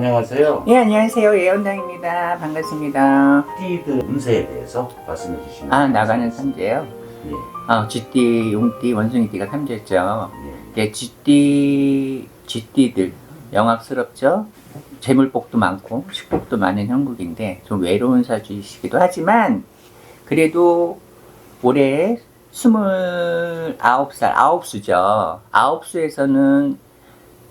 안녕하세요. 예, 안녕하세요. 예원장입니다. 반갑습니다. 띠드 운세에 대해서 말씀해 주시면 아, 나가는 삼재요. 예, 아, 쥐띠, 용띠, 원숭이띠가 삼재죠. 예. 예, 쥐띠, 쥐띠들 영악스럽죠. 재물복도 많고 식복도 많은 형국인데 좀 외로운 사주이시기도 하지만 그래도 올해 스물아홉 살, 아홉 수죠. 아홉 수에서는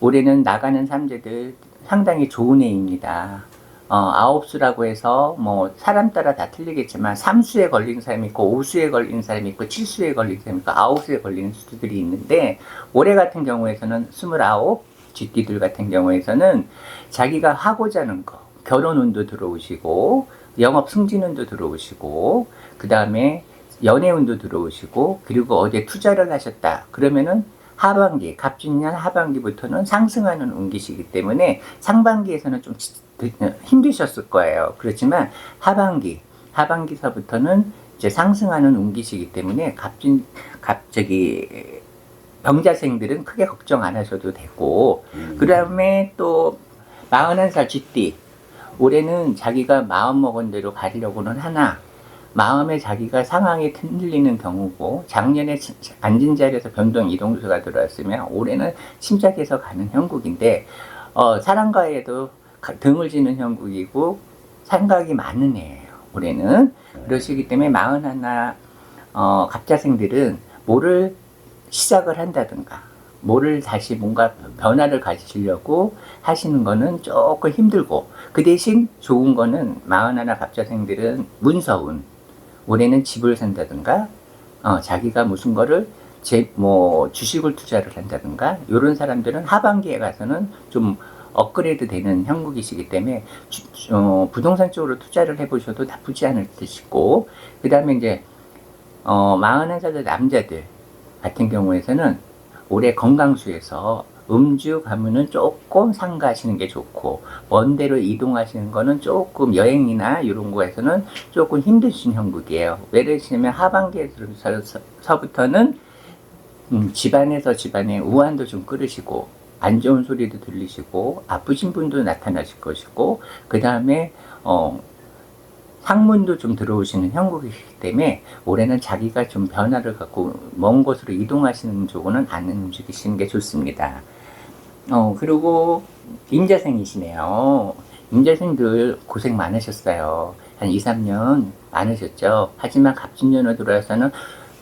올해는 나가는 삼재들 상당히 좋은 해입니다. 어, 아홉 수라고 해서 뭐 사람 따라 다 틀리겠지만 삼수에 걸린 사람이 있고 오수에 걸린 사람이 있고 칠수에 걸린 사람이 있고 아홉 수에 걸리는 수들이 있는데 올해 같은 경우에서는 스물아홉 쥐띠들 같은 경우에서는 자기가 하고자 하는 거 결혼 운도 들어오시고 영업 승진 운도 들어오시고 그 다음에 연애 운도 들어오시고 그리고 어디에 투자를 하셨다 그러면은 하반기 갑진년 하반기부터는 상승하는 운기시기 때문에 상반기에서는 좀 지- 어, 힘드셨을 거예요. 그렇지만 하반기 하반기서부터는 이제 상승하는 운기시기 때문에 갑진 갑자기 병자생들은 크게 걱정 안 하셔도 되고 음, 그 다음에 또 41살 쥐띠 올해는 자기가 마음 먹은 대로 가려고는 하나 마음에 자기가 상황이 흔들리는 경우고 작년에 치- 앉은 자리에서 변동 이동수가 들어왔으면 올해는 침착해서 가는 형국인데 어, 사람과에도 가- 등을 지는 형국이고 생각이 많은 애예요 올해는. 그러시기 때문에 41 어, 갑자생들은 뭐를 시작을 한다든가 뭐를 다시 뭔가 변화를 가지려고 하시는 거는 조금 힘들고 그 대신 좋은 거는 41 갑자생들은 문서운 올해는 집을 산다든가 어, 자기가 무슨 거를 제, 뭐 주식을 투자를 한다든가 이런 사람들은 하반기에 가서는 좀 업그레이드 되는 형국이시기 때문에 주- 주- 어, 부동산 쪽으로 투자를 해보셔도 나쁘지 않을 듯이고 그 다음에 이제 어, 41살 남자들 같은 경우에서는 올해 건강수에서 음주 가면은 조금 상가하시는 게 좋고 먼 데로 이동하시는 거는 조금 여행이나 이런 거에서는 조금 힘드신 형국이에요. 왜 그러시냐면 하반기에서부터는 음, 집안에서 집안에 우환도 좀 끌으시고 안 좋은 소리도 들리시고 아프신 분도 나타나실 것이고 그 다음에 어, 상문도 좀 들어오시는 형국이기 때문에 올해는 자기가 좀 변화를 갖고 먼 곳으로 이동하시는 쪽으로는 안 움직이시는 게 좋습니다. 어, 그리고 임자생이시네요. 임자생들 고생 많으셨어요. 한 2, 3년 많으셨죠. 하지만 갑진년으로 들어와서는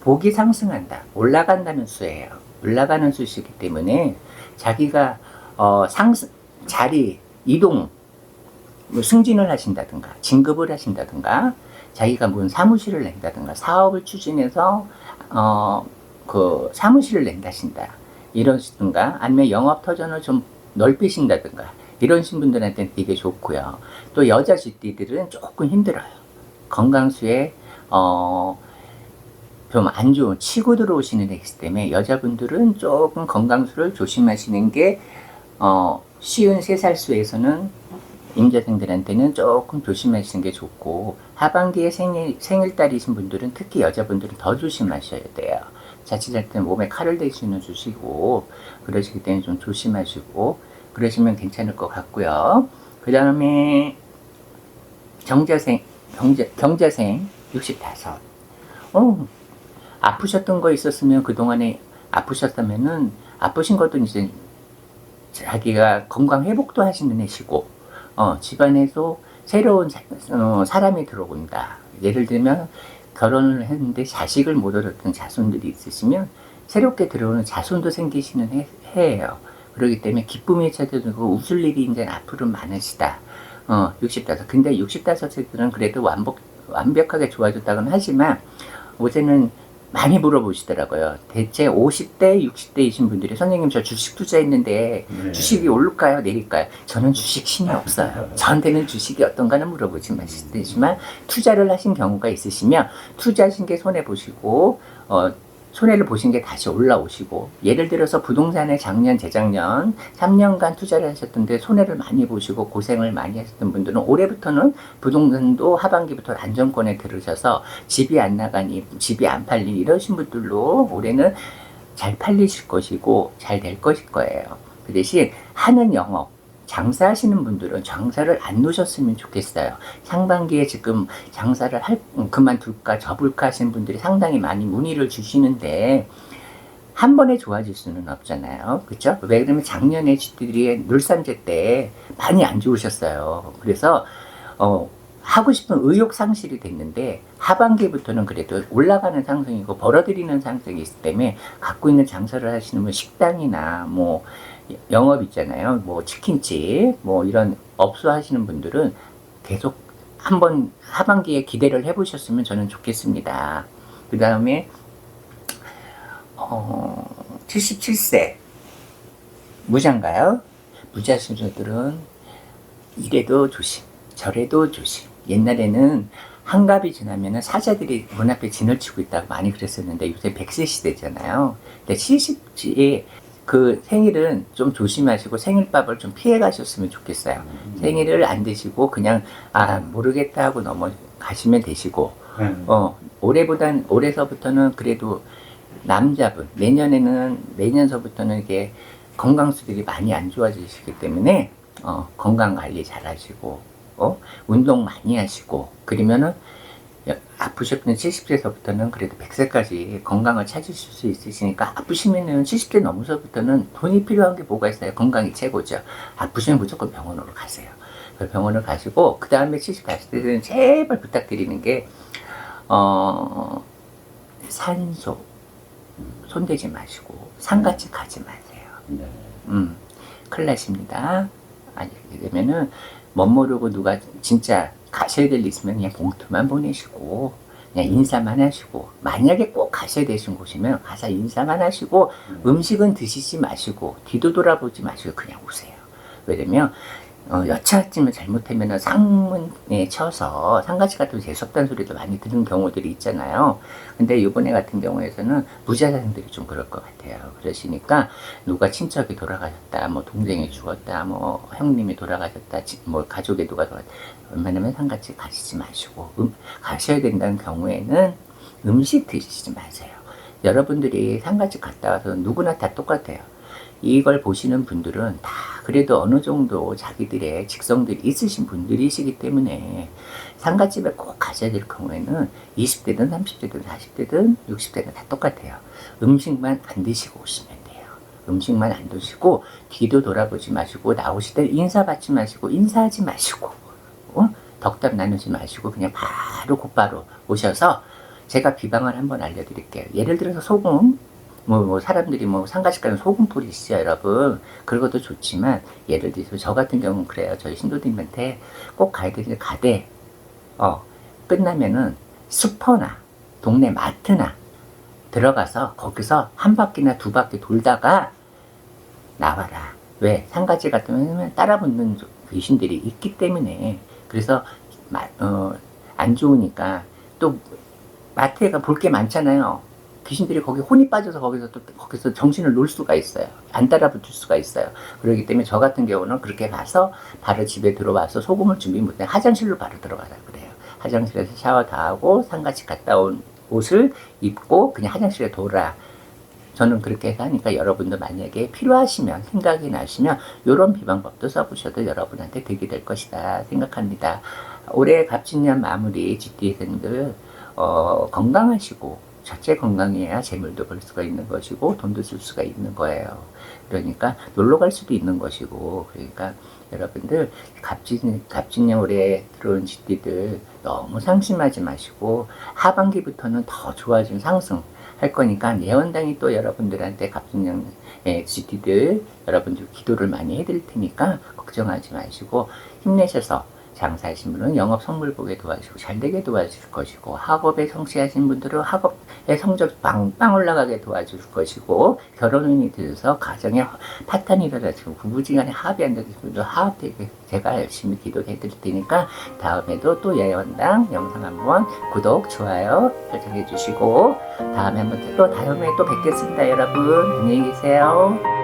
복이 상승한다. 올라간다는 수예요. 올라가는 수시기 때문에 자기가 어, 상승, 자리, 이동, 뭐 승진을 하신다든가 진급을 하신다든가 자기가 무슨 사무실을 낸다든가 사업을 추진해서 어 그 사무실을 낸다신다 이러시든가 아니면 영업 터전을 좀 넓히신다든가 이러신 분들한테는 되게 좋고요 또 여자 쥐띠들은 조금 힘들어요 건강수에 어 좀 안 좋은 치고 들어오시는 애기 때문에 여자분들은 조금 건강수를 조심하시는 게 어, 쉬운 세 살 수에서는 임자생들한테는 조금 조심하시는 게 좋고 하반기에 생일, 생일달이신 분들은 특히 여자분들은 더 조심하셔야 돼요. 자칫할 때 몸에 칼을 대시는 주시고 그러시기 때문에 좀 조심하시고 그러시면 괜찮을 것 같고요. 그 다음에 경자생, 경자, 경자생 65. 어, 아프셨던 거 있었으면 그동안에 아프셨다면은 아프신 것도 이제 자기가 건강 회복도 하시는 애시고 어, 집안에서 새로운 사, 어, 사람이 들어온다. 예를 들면 결혼을 했는데 자식을 못 얻었던 자손들이 있으시면 새롭게 들어오는 자손도 생기시는 해, 해예요. 그렇기 때문에 기쁨이 찾아들고 웃을 일이 이제 앞으로 많으시다. 어, 65. 근데 65세들은 그래도 완벽, 완벽하게 좋아졌다고는 하지만 어제는 많이 물어보시더라고요. 대체 50대, 60대이신 분들이 선생님 저 주식 투자했는데 네. 주식이 오를까요? 내릴까요? 저는 주식 신이 없어요. 저한테는 주식이 어떤가는 물어보지 마시지만 투자를 하신 경우가 있으시면 투자하신 게 손해 보시고 어, 손해를 보신 게 다시 올라오시고 예를 들어서 부동산에 작년 재작년 3년간 투자를 하셨던데 손해를 많이 보시고 고생을 많이 하셨던 분들은 올해부터는 부동산도 하반기부터 안정권에 들으셔서 집이 안 나가니 집이 안 팔리니 이러신 분들로 올해는 잘 팔리실 것이고 잘 될 것일 거예요. 그 대신 하는 영업 장사하시는 분들은 장사를 안 놓으셨으면 좋겠어요. 상반기에 지금 장사를 할, 음, 그만둘까 접을까 하시는 분들이 상당히 많이 문의를 주시는데 한 번에 좋아질 수는 없잖아요. 그렇죠? 왜 그러면 작년에 집들이 물산제 때 많이 안 좋으셨어요. 그래서 어 하고 싶은 의욕 상실이 됐는데 하반기부터는 그래도 올라가는 상승이고 벌어들이는 상승이 있기 때문에 갖고 있는 장사를 하시는 분 식당이나 뭐 영업 있잖아요. 뭐 치킨집 뭐 이런 업소 하시는 분들은 계속 한번 하반기에 기대를 해보셨으면 저는 좋겠습니다. 그 다음에 어, 77세 무장가요? 무자 순서들은 이래도 조심, 저래도 조심. 옛날에는 한갑이 지나면은 사자들이 문 앞에 진을 치고 있다고 많이 그랬었는데 요새 100세 시대잖아요. 근데 70에 그 생일은 좀 조심하시고 생일밥을 좀 피해 가셨으면 좋겠어요. 생일을 안 드시고 그냥 아 모르겠다 하고 넘어가시면 되시고 음. 어 올해보단 올해서부터는 그래도 남자분 내년에는 내년서부터는 이게 건강 수들이 많이 안 좋아지시기 때문에 어 건강 관리 잘 하시고 어 운동 많이 하시고 그러면은 여- 아프셨던 70세서부터는 그래도 100세까지 건강을 찾으실 수 있으시니까 아프시면은 70세 넘어서부터는 돈이 필요한 게 뭐가 있어요? 건강이 최고죠. 아프시면 무조건 병원으로 가세요. 그 병원을 가시고 그 다음에 70 갔을 때는 제발 부탁드리는 게 어, 산소 손대지 마시고 산같이 가지 마세요. 네. 음, 큰일 나십니다. 아니, 되면은 멋 모르고 누가 진짜 가셔야 될 일 있으면 그냥 봉투만 보내시고 그냥 인사만 하시고 만약에 꼭 가셔야 되신 곳이면 가서 인사만 하시고 음식은 드시지 마시고 뒤도 돌아보지 마시고 그냥 오세요. 왜냐면 어, 여차하면 잘못하면 상문에 쳐서 상가지 같은 재수 없다는 소리도 많이 듣는 경우들이 있잖아요. 근데 이번에 같은 경우에서는 무자생들이 좀 그럴 것 같아요. 그러시니까 누가 친척이 돌아가셨다, 뭐 동생이 죽었다, 뭐 형님이 돌아가셨다, 지- 뭐 가족에 누가 돌아갔다. 웬만하면 상가집 가시지 마시고 음, 가셔야 된다는 경우에는 음식 드시지 마세요. 여러분들이 상가집 갔다 와서 누구나 다 똑같아요. 이걸 보시는 분들은 다 그래도 어느 정도 자기들의 직성들이 있으신 분들이시기 때문에 상가집에 꼭 가셔야 될 경우에는 20대든 30대든 40대든 60대든 다 똑같아요. 음식만 안 드시고 오시면 돼요. 음식만 안 드시고 뒤도 돌아보지 마시고 나오실 때 인사 받지 마시고 인사하지 마시고 어? 덕담 나누지 마시고 그냥 바로 곧바로 오셔서 제가 비방을 한번 알려드릴게요. 예를 들어서 소금 뭐, 뭐 사람들이 뭐 상가집 가면 소금 뿌리시죠 여러분. 그것도 좋지만 예를 들어서 저 같은 경우는 그래요. 저희 신도님한테 꼭 가야 되는데 가되 어 끝나면은 슈퍼나 동네 마트나 들어가서 거기서 한 바퀴나 두 바퀴 돌다가 나와라. 왜? 상가집 같으면 따라붙는 귀신들이 있기 때문에. 그래서 마- 어, 안 좋으니까 또 마트에 가 볼 게 많잖아요. 귀신들이 거기 혼이 빠져서 거기서 또 거기서 정신을 놓을 수가 있어요. 안 따라붙을 수가 있어요. 그렇기 때문에 저 같은 경우는 그렇게 가서 바로 집에 들어와서 소금을 준비 못해 화장실로 바로 들어가라 그래요. 화장실에서 샤워 다 하고 상가집 갔다 온 옷을 입고 그냥 화장실에 돌아. 저는 그렇게 하니까 여러분도 만약에 필요하시면 생각이 나시면 이런 비방법도 써보셔도 여러분한테 득이 될 것이다 생각합니다. 올해 갑진년 마무리 GT생들 어, 건강하시고 자체 건강해야 재물도 벌 수가 있는 것이고 돈도 쓸 수가 있는 거예요. 그러니까 놀러 갈 수도 있는 것이고 그러니까 여러분들 갑진 갑진년 올해 들어온 GT들 너무 상심하지 마시고 하반기부터는 더 좋아진 상승 할 거니까 예원당이 또 여러분들한테 갑진년의 GT들 여러분들 기도를 많이 해드릴 테니까 걱정하지 마시고 힘내셔서 장사하신 분은 영업 성물 보게 도와주시고 잘 되게 도와줄 것이고 학업에 성취하신 분들은 학업의 성적 빵빵 올라가게 도와줄 것이고 결혼운이 들어서 가정에 파탄이 일어나시고 부부지간에 합이 안 되는 분들 합되게 제가 열심히 기도해 드릴 테니까 다음에도 또 예언당 영상 한번 구독 좋아요 설정해 주시고 다음에 한번 또 다음에 또 뵙겠습니다 여러분 안녕히 계세요.